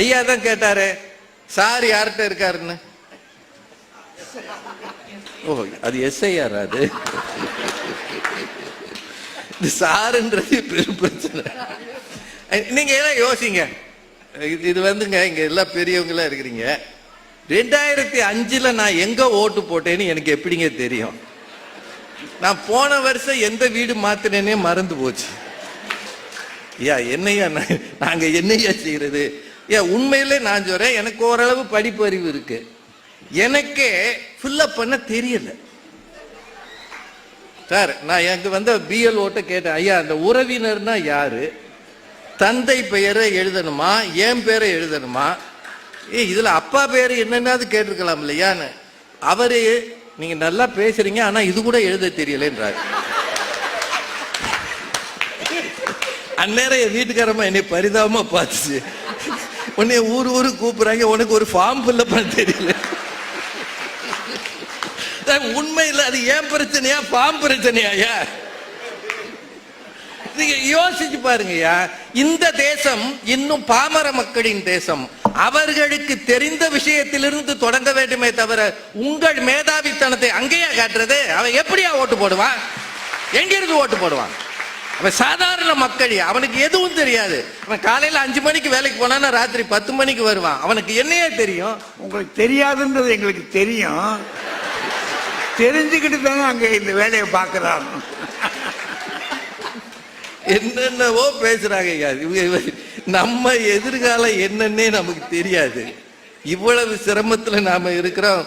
ஐயா தான் கேட்டாரு. சார் யார்கிட்ட இருக்காருன்னு? ஓ அது எஸ்ஐஆர் அது. இது சாருன்றது பெரும் பிரச்சனை. நீங்க ஏன்னா யோசிங்க. இது வந்துங்க இங்க எல்லாம் பெரியவங்களா இருக்கிறீங்க. ரெண்டாயிரத்தி அஞ்சுல நான் எங்க ஓட்டு போட்டேன்னு எனக்கு எப்படிங்க தெரியும்? நான் போன வருஷம் எந்த வீடு மாத்தினேனே மறந்து போச்சு. ஐயா என்னையா நாங்க என்னையா செய்யறது? ஏன் உண்மையிலே நான் சொல்றேன் எனக்கு ஓரளவு படிப்பு அறிவு இருக்கு. எனக்கே ஃபில்லப் பண்ண தெரியல. சார் நான் எனக்கு வந்து பிஎல் ஓட்ட கேட்டேன். ஐயா அந்த உறவினர்னா யாரு? தந்தை பெயரை எழுதணுமா? என் பேரை எழுதணுமா? ஏ இதுல அப்பா பேர் என்னன்னாவது கேட்டிருக்கலாம் இல்லையான்னு அவரு நீங்க நல்லா பேசுறீங்க ஆனா இது கூட எழுத தெரியலன்றாரு. அந்நேரம் என் வீட்டுக்காரம்மா என்னை பரிதாபமா பார்த்துச்சு. உன்னை ஊர் ஊர் கூப்பிடுறாங்க. உனக்கு ஒரு ஃபார்ம் ஃபில்லப் பண்ண தெரியல. உண்மையில் அது ஏன் பிரச்சனையா? ஃபார்ம் பிரச்சனையா நீங்க யோசிச்சு பாருங்கய்யா. இந்த தேசம் இன்னும் பாமர மக்களின் தேசம். அவர்களுக்கு தெரிந்த விஷயத்திலிருந்து தொடங்க வேண்டுமே தவிர உங்கள் மேதாவித்தனத்தை அங்கேயா காட்டுறது? அவன் எப்படியா ஓட்டு போடுவான்? எங்கிருந்து ஓட்டு போடுவான்? அவன் சாதாரண மக்கள் அவனுக்கு எதுவும் தெரியாது. அவன் காலையில அஞ்சு மணிக்கு வேலைக்கு போனான்னா ராத்திரி பத்து மணிக்கு வருவான். அவனுக்கு என்னையே தெரியும். உங்களுக்கு தெரியாதுன்றது எங்களுக்கு தெரியும். தெரிஞ்சுக்கிட்டு தானே அங்க இந்த வேலையை பார்க்கறாங்க என்னென்னவோ பேசுறாங்க நம்ம எதிர்காலம் என்னன்னே நமக்கு தெரியாது. இவ்வளவு சிரமத்துல நாம இருக்கிறோம்.